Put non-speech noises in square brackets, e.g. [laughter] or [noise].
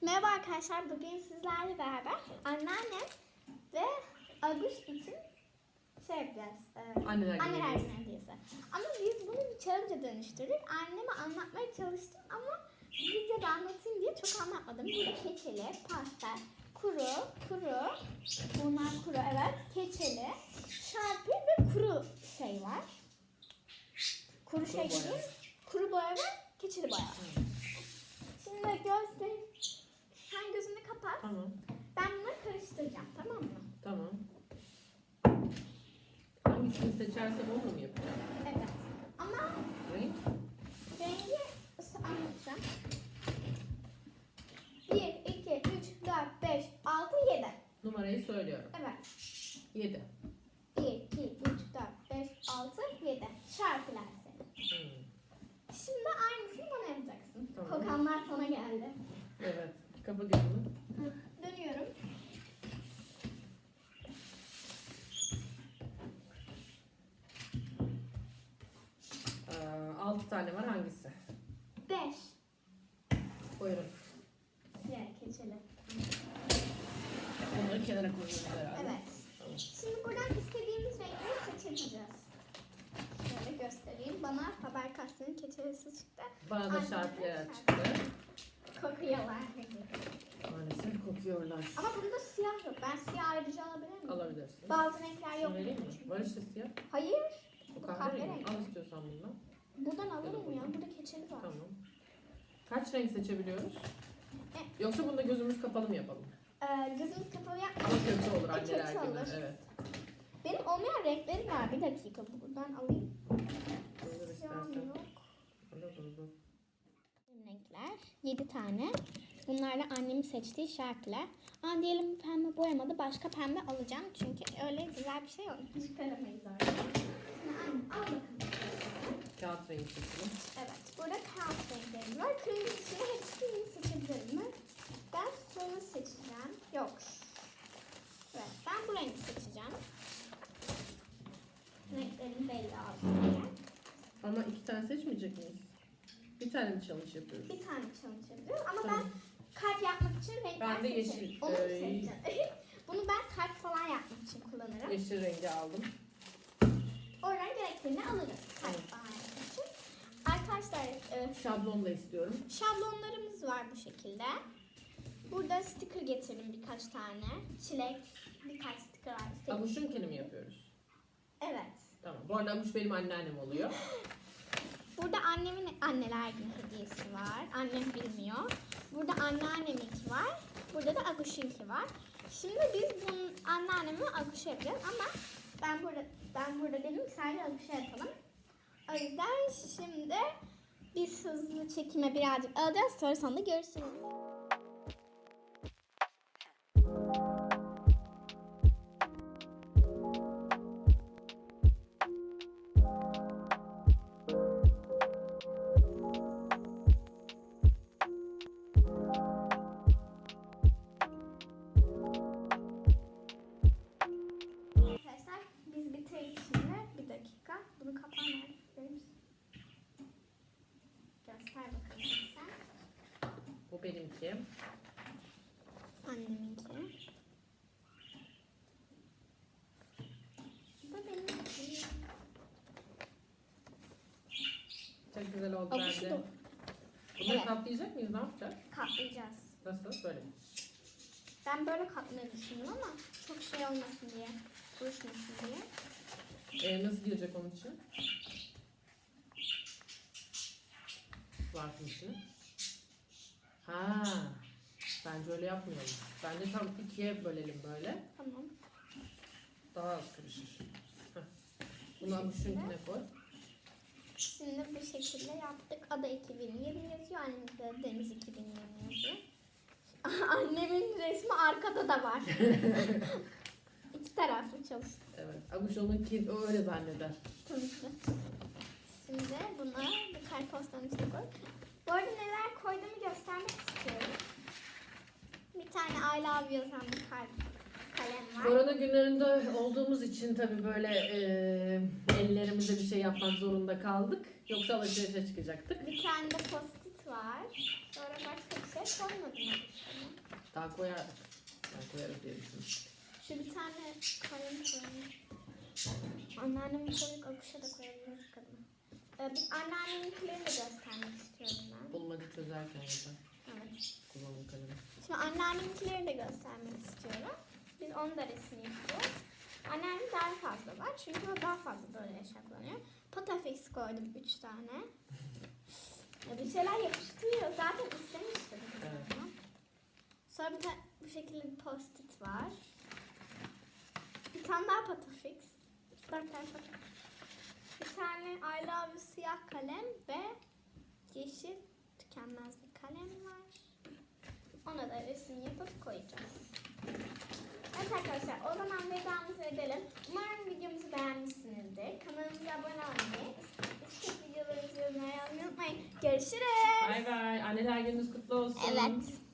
Merhaba arkadaşlar. Bugün sizlerle beraber anneannem ve Aguş için şey yapacağız. e, Anneler Anneler hediyesi. Ama biz bunu bir challenge'a dönüştürdük. Anneme anlatmaya çalıştım ama videoda anlatayım diye çok anlatmadım. Burada keçeli, pastel, kuru, kuru, bunlar kuru evet, keçeli, şarpı ve kuru şey var. Kuru şey boya. değil, kuru boya ve keçeli boya. Şimdi göster. Kapat. Tamam. Ben bunları karıştıracağım tamam mı? Tamam. Hangisini seçersem onu mu yapacağım? Evet. Ama Renk? rengi anlatacağım. 1, 2, 3, 4, 5, 6, 7. Numarayı söylüyorum. Evet. 7. 1, 2, 3, 4, 5, 6, 7. Şarkılar senin. Hmm. Şimdi aynısını bana yapacaksın. Tamam. Kokanlar sana geldi. Evet. Kapa gözünü. Hı, Dönüyorum. Ee, 6 tane var hangisi? 5. Buyurun. Diğer keçeli. Onları kenara koyuyoruz herhalde. Evet. Tamam. Şimdi buradan istediğimiz renkleri seçebileceğiz. Şöyle göstereyim. Bana Faber Castell'in keçelisi çıktı. Bana da Anneme şartlar şarkı. çıktı. Kokuyorlar. Maalesef kokuyorlar. Ama bunda siyah yok. Ben siyah ayrıca alabilir miyim? Alabilirsin. Bazı renkler yok. Vereyim mi? çünkü. Var işte siyah. Hayır. O Bu kahverengi. kahverengi. Al istiyorsan bundan. Buradan alırım ya. Burada keçeli var. Tamam. Kaç renk seçebiliyoruz? E- Yoksa bunda gözümüz kapalı mı yapalım? Ee, gözümüz kapalı. Ama kötü olur E, anneler kötü günü. olur. Evet. Benim olmayan renklerim var. Bir dakika. Buradan alayım. Olur Siyahım istersen. yok. Dur dur dur. renkler. 7 tane. Bunlar da annemin seçtiği şarkılar. Aa diyelim pembe boyamadı. Başka pembe alacağım. Çünkü öyle güzel bir şey yok. Çıkaramayız artık. Anne, Al bakalım. Kağıt rengi seçelim. Evet. Burada kağıt renkleri var. Kırmızısını hepsini seçebilir mi? Ben sarı seçeceğim. Yok. Evet. Ben bu rengi seçeceğim. Renklerim belli diye. Ama iki tane seçmeyecek miyiz? Bir tane mi challenge yapıyoruz? Bir tane challenge yapıyorum ama Tamam. ben kalp yapmak için renkler Ben de seçerim. yeşil, Onu mu seçeceğim? [laughs] Bunu ben kalp falan yapmak için kullanırım. Yeşil rengi aldım. Oradan gerektiğini alırım kalp Evet. falan yapmak için. Arkadaşlar e, Şablon da istiyorum. şablonlarımız var bu şekilde. Burada sticker getirdim birkaç tane. Çilek birkaç sticker var. Abuşunkini mi yapıyoruz? Evet. Tamam. Bu arada Abuş benim anneannem oluyor. [gasps] Burada annemin anneler günü hediyesi var. Annem bilmiyor. Burada anneanneminki var. Burada da Aguş'unki var. Şimdi biz bunun anneannemi Aguş'a yapacağız ama ben burada ben burada dedim ki sadece Aguş'a yapalım. O yüzden şimdi biz hızlı çekime birazcık alacağız. Sonra sonunda görüşürüz. Benimki. Anneminki. Bu da benimki. Çok güzel oldu Abuşu bence. da Bunları Evet. katlayacak mıyız? Ne yapacağız? katlayacağız. Nasıl? Böyle. Ben böyle katmayı düşündüm ama çok şey olmasın diye. Buruşmasın diye. Ee, nasıl girecek onun için? Zarfın içine. Ha. Bence öyle yapmayalım. Bence tam ikiye bölelim böyle. Tamam. Daha az karışır. Heh. Bunu abuşunkine koy. Şimdi bu şekilde yaptık. Ada 2020 yazıyor. Annemde de Deniz 2020 yazıyor. [laughs] Annemin resmi arkada da var. [laughs] İki taraflı çalıştı. Evet. Abuş onunki öyle zanneder. Tanıştı. Şimdi bunu bir kartpostanın içine koy. Bu arada neler koyduğumu göstermek istiyorum. Bir tane I love you yazan bir kalp. Korona günlerinde olduğumuz için tabii böyle e, ellerimize bir şey yapmak zorunda kaldık. Yoksa alışverişe çıkacaktık. Bir tane de post-it var. Sonra başka bir şey koymadım. Daha koyar. Ben koyarız diye düşünmüştüm. Şu bir tane kalem koyalım. Anneannemin koyup akışa da koyabiliriz kadın. Ee, bir anneanneminkileri de göstermek istiyorum ben. Bulmaca çözerken ya da Evet. Kullanım kalemi. Şimdi anneanneminkileri de göstermek istiyorum. Biz onun da resmini yapıyoruz. Anneannem daha fazla var çünkü o daha fazla böyle yaşaklanıyor. Potafix koydum 3 tane. Ya bir şeyler yapıştırıyor. Zaten istemiştim. Evet. Sonra bir de bu şekilde bir post-it var. Bir tane daha Potafix. Dört tane Potafix. Bir tane I love you siyah kalem ve yeşil tükenmez bir kalem var. Ona da resim yapıp koyacağız. Evet arkadaşlar o zaman vedamızı edelim. Umarım videomuzu beğenmişsinizdir. Kanalımıza abone olmayı, istek videolarımızı yorumlara yazmayı unutmayın. Görüşürüz. Bay bay. Anneler gününüz kutlu olsun. Evet.